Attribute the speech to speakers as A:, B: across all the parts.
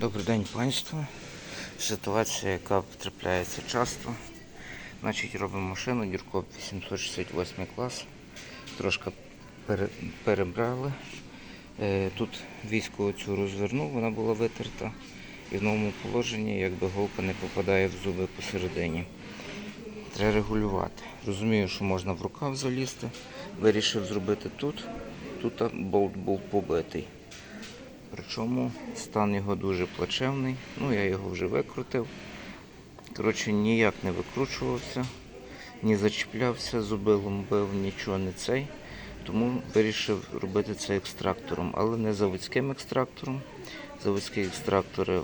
A: Добрий день, панство. Ситуація, яка трапляється часто. Значить, робимо машину, Дюркоп 868 клас. Трошки перебрали. Е, Тут військову цю розвернув, вона була витерта. І в новому положенні якби голка не попадає в зуби посередині. Треба регулювати. Розумію, що можна в рукав залізти. Вирішив зробити тут. Тут болт був побитий. Причому стан його дуже плачевний. Ну, я його вже викрутив. Коротше, ніяк не викручувався, ні зачіплявся, зубилом бив, нічого не цей. Тому вирішив робити це екстрактором, але не заводським екстрактором. Заводські екстрактори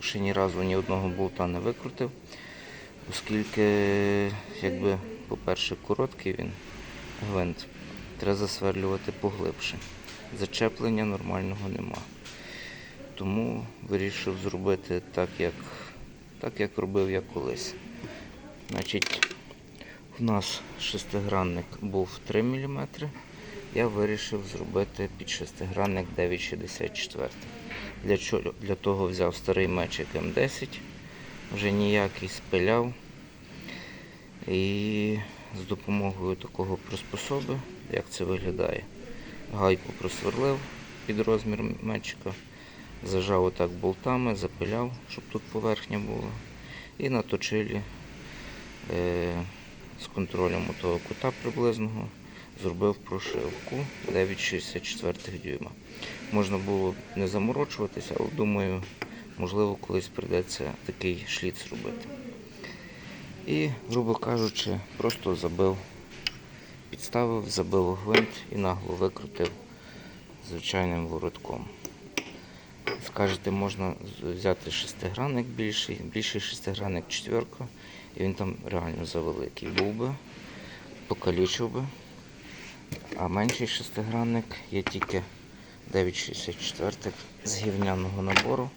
A: ще ні разу ні одного болта не викрутив, оскільки, якби, по-перше, короткий він гвинт. Треба засверлювати поглибше. Зачеплення нормального нема. Тому вирішив зробити так, як, так, як робив я колись. Значить, у нас шестигранник був 3 мм. Я вирішив зробити під шестигранник 9,64. Для, чого- для того взяв старий мечик М10, вже ніякий спиляв. І з допомогою такого приспособи, як це виглядає, гайку просверлив під розмір мечика, зажав отак болтами, запиляв, щоб тут поверхня була. І на точилі е, з контролем того кута приблизного зробив прошивку 9,64 дюйма. Можна було не заморочуватися, але думаю, можливо, колись прийдеться такий шліц робити. І, грубо кажучи, просто забив, підставив, забив гвинт і нагло викрутив звичайним воротком. Скажете, можна взяти шестигранник більший, більший шестигранник четверка, і він там реально завеликий був би, покалічив би. А менший шестигранник є тільки 9,64 з гівняного набору.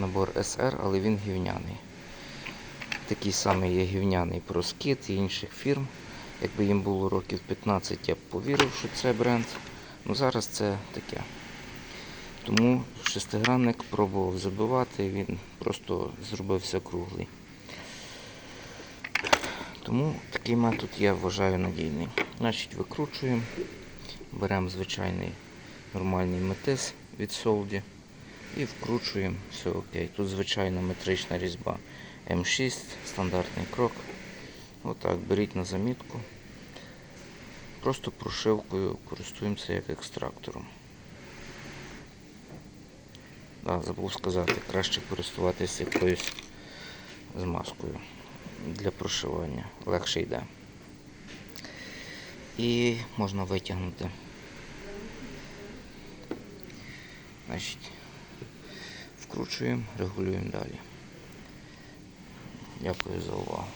A: Набор SR, але він гівняний. Такий самий є гівняний проскіт і інших фірм. Якби їм було років 15, я б повірив, що це бренд. Ну зараз це таке. Тому шестигранник пробував забивати, він просто зробився круглий. Тому такий метод я вважаю надійний. Значить, викручуємо, беремо звичайний нормальний метис від солді і вкручуємо, все окей. Тут звичайна метрична різьба М6, стандартний крок. Отак, беріть на замітку. Просто прошивкою користуємося як екстрактором. Да, забув сказати, краще користуватися якоюсь змазкою для прошивання. Легше йде. І можна витягнути. Значить, вкручуємо, регулюємо далі. Дякую за увагу.